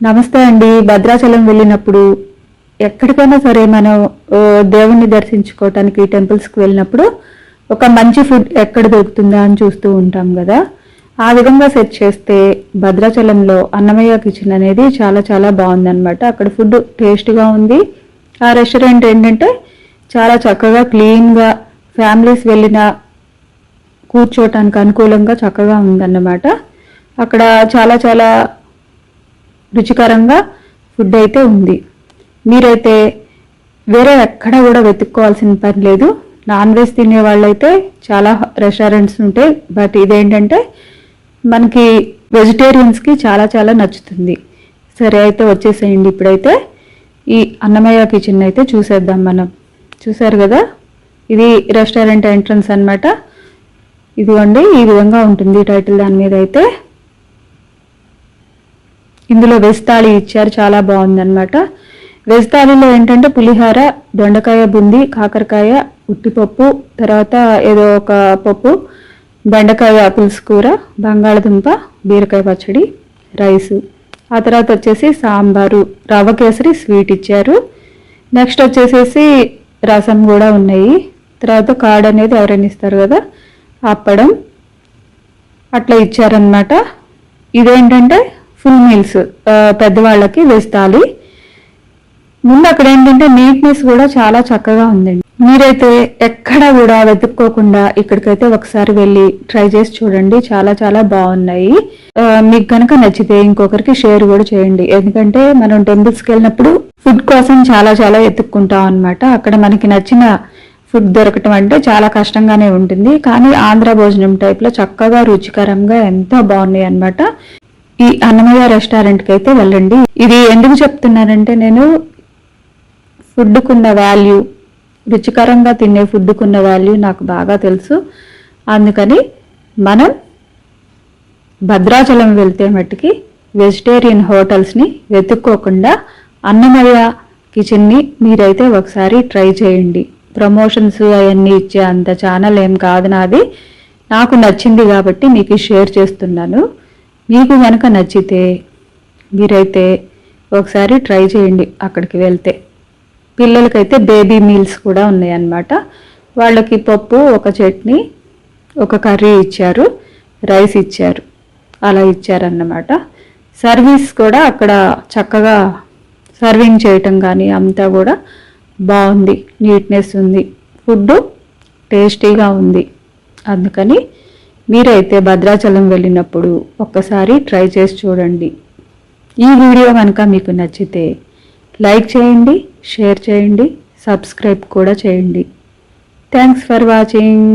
నమస్తే అండి. భద్రాచలం వెళ్ళినప్పుడు ఎక్కడికైనా సరే మనం దేవుణ్ణి దర్శించుకోవటానికి టెంపుల్స్కి వెళ్ళినప్పుడు ఒక మంచి ఫుడ్ ఎక్కడ దొరుకుతుందా అని చూస్తూ ఉంటాం కదా. ఆ విధంగా సెట్ చేస్తే భద్రాచలంలో అన్నమయ్య కిచెన్ అనేది చాలా చాలా బాగుందనమాట అక్కడ ఫుడ్ టేస్ట్గా ఉంది. ఆ రెస్టారెంట్ ఏంటంటే చాలా చక్కగా క్లీన్గా ఫ్యామిలీస్ వెళ్ళిన కూర్చోవటానికి అనుకూలంగా చక్కగా ఉందన్నమాట. అక్కడ చాలా చాలా రుచికరంగా ఫుడ్ అయితే ఉంది. మీరైతే వేరే ఎక్కడ కూడా వెతుక్కోవాల్సిన పని లేదు. నాన్ వెజ్ తినే వాళ్ళైతే చాలా రెస్టారెంట్స్ ఉంటాయి. బట్ ఇదేంటంటే మనకి వెజిటేరియన్స్కి చాలా చాలా నచ్చుతుంది. సరే అయితే వచ్చేసేయండి ఇప్పుడైతే. ఈ అన్నమయ్య కిచెన్ అయితే చూసేద్దాం మనం. చూసారు కదా? ఇది రెస్టారెంట్ ఎంట్రన్స్ అన్నమాట. ఇదిగోండి ఈ విధంగా ఉంటుంది టైటిల్ దాని మీద అయితే. ఇందులో వెజ్ తాళి ఇచ్చారు చాలా బాగుంది అనమాట తాళిలో ఏంటంటే పులిహార దొండకాయ బుంది కాకరకాయ ఉట్టిపప్పు తర్వాత ఏదో ఒక పప్పు బెండకాయ పులుసు కూర బంగాళదుంప బీరకాయ పచ్చడి రైసు. ఆ తర్వాత వచ్చేసి సాంబారు రవ్వ కేసరి స్వీట్ ఇచ్చారు. నెక్స్ట్ వచ్చేసేసి రసం కూడా ఉన్నాయి. తర్వాత కార్డ్ అనేది ఎవరైనా ఇస్తారు కదా అప్పడం. అట్లా ఇచ్చారనమాట ఇదేంటంటే ఫుల్ మీల్స్ పెద్దవాళ్ళకి వేస్తాలి. ముందు అక్కడ ఏంటంటే నీట్నెస్ కూడా చాలా చక్కగా ఉందండి. మీరైతే ఎక్కడ కూడా వెతుక్కోకుండా ఇక్కడికైతే ఒకసారి వెళ్ళి ట్రై చేసి చూడండి. చాలా చాలా బాగున్నాయి. మీకు కనుక నచ్చితే ఇంకొకరికి షేర్ కూడా చేయండి. ఎందుకంటే మనం టెంపుల్స్కి వెళ్ళినప్పుడు ఫుడ్ కోసం చాలా చాలా ఎత్తుక్కుంటాం అన్నమాట. అక్కడ మనకి నచ్చిన ఫుడ్ దొరకటం అంటే చాలా కష్టంగానే ఉంటుంది. కానీ ఆంధ్ర భోజనం టైప్లో చక్కగా రుచికరంగా ఎంతో బాగున్నాయి అన్నమాట. ఈ అన్నమయ్య రెస్టారెంట్కి అయితే వెళ్ళండి. ఇది ఎందుకు చెప్తున్నానంటే నేను ఫుడ్కున్న వాల్యూ రుచికరంగా తినే ఫుడ్కున్న వాల్యూ నాకు బాగా తెలుసు. అందుకని మనం భద్రాచలం వెళ్తే మట్టుకి వెజిటేరియన్ హోటల్స్ని వెతుక్కోకుండా అన్నమయ్య కిచెన్ని మీరైతే ఒకసారి ట్రై చేయండి. ప్రమోషన్స్ అవన్నీ ఇచ్చే అంత ఛానల్ ఏం కాదు నాది. నాకు నచ్చింది కాబట్టి మీకు షేర్ చేస్తున్నాను. మీకు కనుక నచ్చితే మీరైతే ఒకసారి ట్రై చేయండి అక్కడికి వెళ్తే. పిల్లలకైతే బేబీ మీల్స్ కూడా ఉన్నాయన్నమాట. వాళ్ళకి పప్పు ఒక చట్నీ ఒక కర్రీ ఇచ్చారు రైస్ ఇచ్చారు అలా ఇచ్చారన్నమాట. సర్వీస్ కూడా అక్కడ చక్కగా సర్వింగ్ చేయటం కానీ అంతా కూడా బాగుంది నీట్నెస్ ఉంది. ఫుడ్ టేస్టీగా ఉంది. అందుకని మీరైతే భద్రాచలం వెళ్ళినప్పుడు ఒక్కసారి ట్రై చేసి చూడండి. ఈ వీడియో కనుక మీకు నచ్చితే లైక్ చేయండి షేర్ చేయండి సబ్స్క్రైబ్ కూడా చేయండి. Thanks for watching.